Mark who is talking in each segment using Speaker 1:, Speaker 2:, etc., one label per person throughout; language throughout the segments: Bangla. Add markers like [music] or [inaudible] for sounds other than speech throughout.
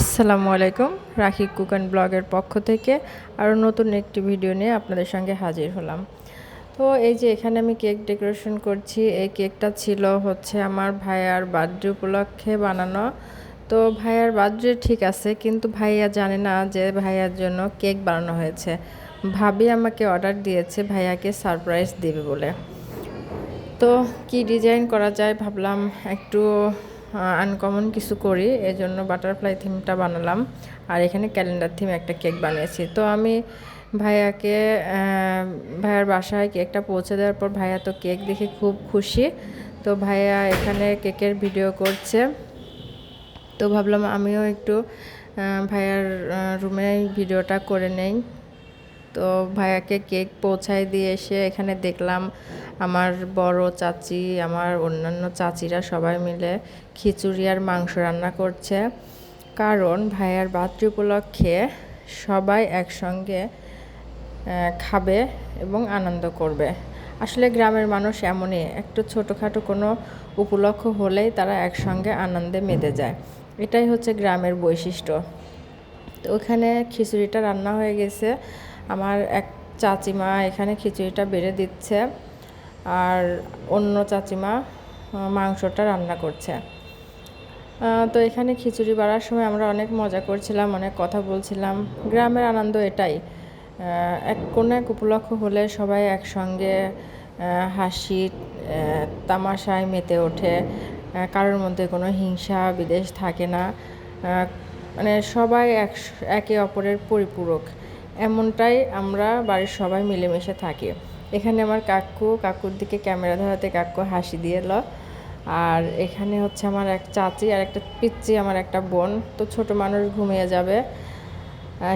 Speaker 1: আসসালামু আলাইকুম, রাখি কুক অ্যান্ড ব্লগের পক্ষ থেকে আরও নতুন একটি ভিডিও নিয়ে আপনাদের সঙ্গে হাজির হলাম। তো এই যে এখানে আমি কেক ডেকোরেশন করছি, এই কেকটা ছিল হচ্ছে আমার ভাইয়ার বার্থডে উপলক্ষে বানানো। তো ভাইয়ার বার্থডে ঠিক আছে, কিন্তু ভাইয়া জানে না যে ভাইয়ার জন্য কেক বানানো হয়েছে। ভাবি আমাকে অর্ডার দিয়েছে, ভাইয়াকে সারপ্রাইজ দেবে বলে। তো কি ডিজাইন করা যায় ভাবলাম একটু আনকমন কিছু করি এই জন্য বাটারফ্লাই থিমটা বানালাম। আর এখানে ক্যালেন্ডার থিম একটা কেক বানিয়েছি। তো আমি ভাইয়াকে ভাইয়ার বাসায় কেকটা পৌঁছে দেওয়ার পর ভাইয়া তো কেক দেখে খুব খুশি। তো ভাইয়া এখানে কেকের ভিডিও করছে। তো ভাবলাম আমিও একটু ভাইয়ার রুমে ভিডিওটা করে নেই। তো ভাইয়াকে কেক পৌঁছায় দিয়ে এসে এখানে দেখলাম আমার বড় চাচি, আমার অন্যান্য চাচিরা সবাই মিলে খিচুড়ি আর মাংস রান্না করছে। কারণ ভাইয়ার বার্থডে উপলক্ষে সবাই একসঙ্গে খাবে এবং আনন্দ করবে। আসলে গ্রামের মানুষ এমনই, একটু ছোটোখাটো কোনো উপলক্ষ হলেই তারা একসঙ্গে আনন্দে মেতে যায়। এটাই হচ্ছে গ্রামের বৈশিষ্ট্য। তো ওখানে খিচুড়িটা রান্না হয়ে গেছে। আমার এক চাচিমা এখানে খিচুড়িটা বেড়ে দিচ্ছে আর অন্য চাচিমা মাংসটা রান্না করছে। তো এখানে খিচুড়ি বাড়ার সময় আমরা অনেক মজা করছিলাম, অনেক কথা বলছিলাম। গ্রামের আনন্দ এটাই। এক কোনো এক উপলক্ষ হলে সবাই একসঙ্গে হাসি তামাশায় মেতে ওঠে। কারোর মধ্যে কোনো হিংসা বিদেশ থাকে না। মানে সবাই এক একে অপরের পরিপূরক। এমনটাই আমরা বাড়ির সবাই মিলেমিশে থাকি। এখানে আমার কাকু, কাকুর দিকে ক্যামেরা ধরাতে কাকু হাসি দিয়ে এলো। আর এখানে হচ্ছে আমার এক চাচি আর একটা পিচ্চি আমার একটা বোন। তো ছোট মানুষ ঘুমিয়ে যাবে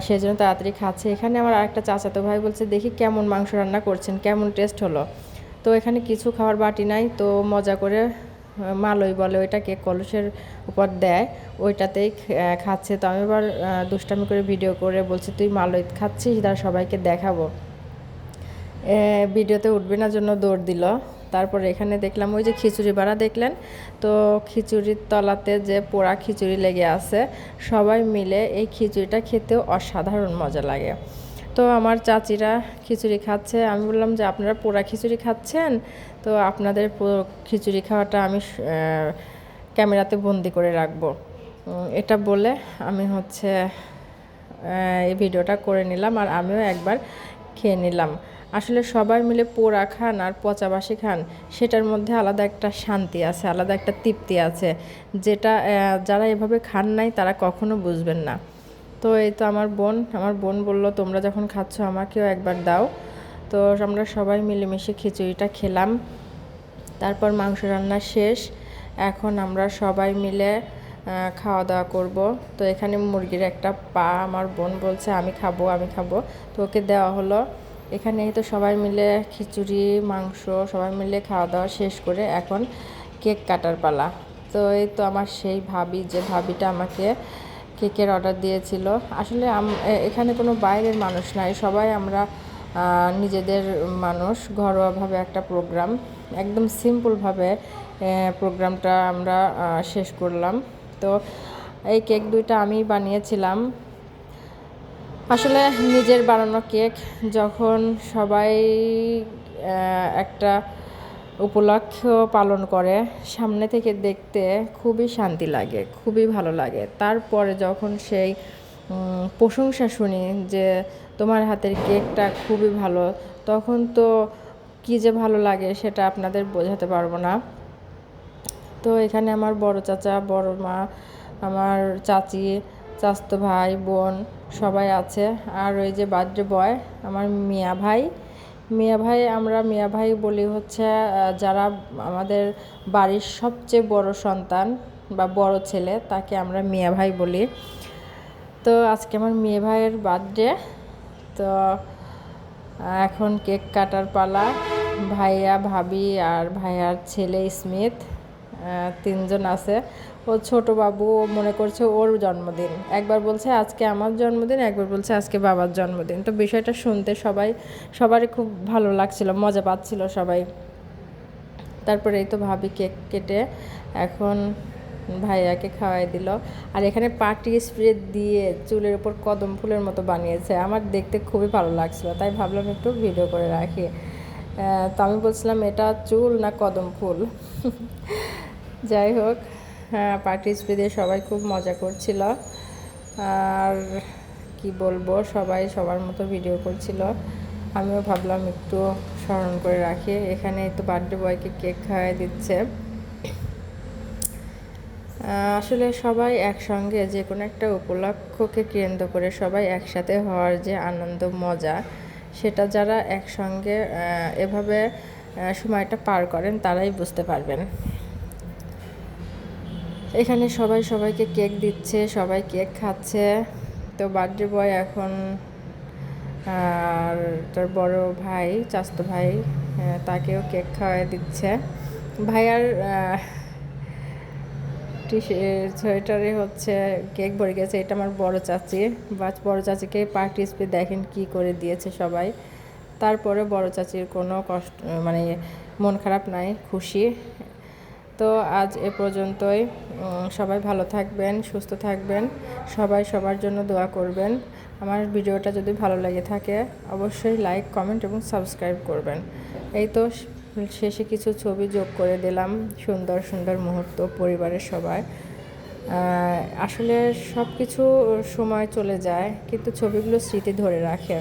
Speaker 1: সেই জন্য তাড়াতাড়ি খাচ্ছে। এখানে আমার আরেকটা চাচাতো ভাই বলছে, দেখি কেমন মাংস রান্না করছেন, কেমন টেস্ট হলো? তো এখানে কিছু খাওয়ার বাটি নাই, তো মজা করে মালই বলে, ওইটাকে কলসের উপর দেয়, ওইটাতেই খাচ্ছে। তো আমি এবার দুষ্টামি করে ভিডিও করে বলছি, তুই মালই খাচ্ছিস তার সবাইকে দেখাবো। ভিডিওতে উঠবে না জন্য দৌড় দিল। তারপরে এখানে দেখলাম, ওই যে খিচুড়ি বাড়া দেখলেন? তো খিচুড়ির তলাতে যে পোড়া খিচুড়ি লেগে আছে, সবাই মিলে এই খিচুড়িটা খেতেও অসাধারণ মজা লাগে। তো আমার চাচিরা খিচুড়ি খাচ্ছে। আমি বললাম যে, আপনারা পোড়া খিচুড়ি খাচ্ছেন? তো আপনাদের খিচুড়ি খাওয়াটা আমি ক্যামেরাতে বন্দি করে রাখব। এটা বলে আমি হচ্ছে এই ভিডিওটা করে নিলাম আর আমিও একবার খেয়ে নিলাম। আসলে সবাই মিলে পোড়া খান আর পচাবাসি খান, সেটার মধ্যে আলাদা একটা শান্তি আছে, আলাদা একটা তৃপ্তি আছে, যেটা যারা এভাবে খান নাই তারা কখনো বুঝবেন না। তো এই তো আমার বোন আমার বোন বলল, তোমরা যখন খাচ্ছ আমাকেও একবার দাও। তো আমরা সবাই মিলেমিশে খিচুড়িটা খেলাম। তারপর মাংস রান্না শেষ। এখন আমরা সবাই মিলে খাওয়া দাওয়া করব। তো এখানে মুরগির একটা পা আমার বোন বলছে, আমি খাব আমি খাব। তো ওকে দেওয়া হলো। এখানে তো সবাই মিলে খিচুড়ি, মাংস, সবাই মিলে খাওয়া দাওয়া শেষ করে এখন কেক কাটার পালা। তো এই তো আমার সেই ভাবি, যে ভাবিটা আমাকে কেকের অর্ডার দিয়েছিল। আসলে এখানে কোনো বাইরের মানুষ নাই। সবাই আমরা নিজেদের মানুষ ঘরোয়াভাবে একটা প্রোগ্রাম একদম সিম্পলভাবে প্রোগ্রামটা আমরা শেষ করলাম। তো এই কেক দুইটা আমি বানিয়েছিলাম। আসলে নিজের বানানো কেক যখন সবাই একটা উপলক্ষ পালন করে, সামনে থেকে দেখতে খুবই শান্তি লাগে, খুবই ভালো লাগে। তারপরে যখন সেই প্রশংসা শুনি যে তোমার হাতের কেকটা খুবই ভালো। তখন তো কী যে ভালো লাগে সেটা আপনাদের বোঝাতে পারব না। তো এখানে আমার বড় চাচা, বড় মা, আমার চাচি, চাস্তো ভাই, বোন সবাই আছে। আর ওই যে বার্থডে বয়, আমার মিয়া ভাই। মিয়া ভাই, আমরা মিয়া ভাই বলি হচ্ছে যারা আমাদের বাড়ির সবচেয়ে বড় সন্তান বা বড় ছেলে, তাকে আমরা মিয়া ভাই বলি। তো আজকে আমার মেয়ে ভাইয়ের বার্থডে। তো, এখন কেক কাটার পালা। ভাইয়া ভাবি আর ভাইয়ার ছেলে স্মিথ তিনজন আছে। ও ছোট বাবু মনে করছে ওর জন্মদিন। একবার বলছে, আজকে আমার জন্মদিন একবার বলছে, আজকে বাবার জন্মদিন তো বিষয়টা শুনতে সবাই, সবারই খুব ভালো লাগছিল, মজা পাচ্ছিল সবাই। তারপরে এই তো ভাবি কেক কেটে এখন ভাইয়াকে খাওয়াই দিল। আর এখানে পার্টি স্প্রে দিয়ে চুলের উপর কদম ফুলের মতো বানিয়েছে। আমার দেখতে খুবই ভালো লাগছিল, তাই ভাবলাম একটু ভিডিও করে রাখি। তো আমি বলছিলাম, এটা চুল না কদম ফুল? [laughs] যাই হোক হ্যাঁ পার্টি স্প্রে দিয়ে সবাই খুব মজা করছিল। আর কি বলব, সবাই সবার মতো ভিডিও করছিল। আমিও ভাবলাম একটু স্মরণ করে রাখি। এখানে তো বার্থডে বয়কে কেক খাওয়াই দিচ্ছে। আসলে সবাই একসঙ্গে যে কোনো একটা উপলক্ষকে কেন্দ্র করে সবাই একসাথে হওয়ার যে আনন্দ, মজা, সেটা যারা একসঙ্গে এভাবে সময়টা পার করেন তারাই বুঝতে পারবেন। এখানে সবাই সবাইকে কেক দিচ্ছে, সবাই কেক খাচ্ছে। তো বার্থডে বয় এখন, আর তার বড় ভাই, চাস্তো ভাই তাকেও কেক খাওয়াই দিচ্ছে। ভাইয়ার আহ, টি সোয়েটারে হচ্ছে কেক ভরে গেছে। এটা আমার বড় চাচি। বা বড় চাচিকে পার্টি স্পে দেখেন কি করে দিয়েছে সবাই। তারপরে বড় চাচির কোনো কষ্ট মানে মন খারাপ নাই খুশি। তো আজ এ পর্যন্তই। সবাই ভালো থাকবেন সুস্থ থাকবেন। সবাই সবার জন্য দোয়া করবেন। আমার ভিডিওটা যদি ভালো লেগে থাকে অবশ্যই লাইক কমেন্ট এবং সাবস্ক্রাইব করবেন। এই তো শেষে কিছু ছবি যোগ করে দিলাম সুন্দর সুন্দর মুহূর্ত পরিবারের সবাই আসলে সব কিছু সময় চলে যায়, কিন্তু ছবিগুলো স্মৃতি ধরে রাখে।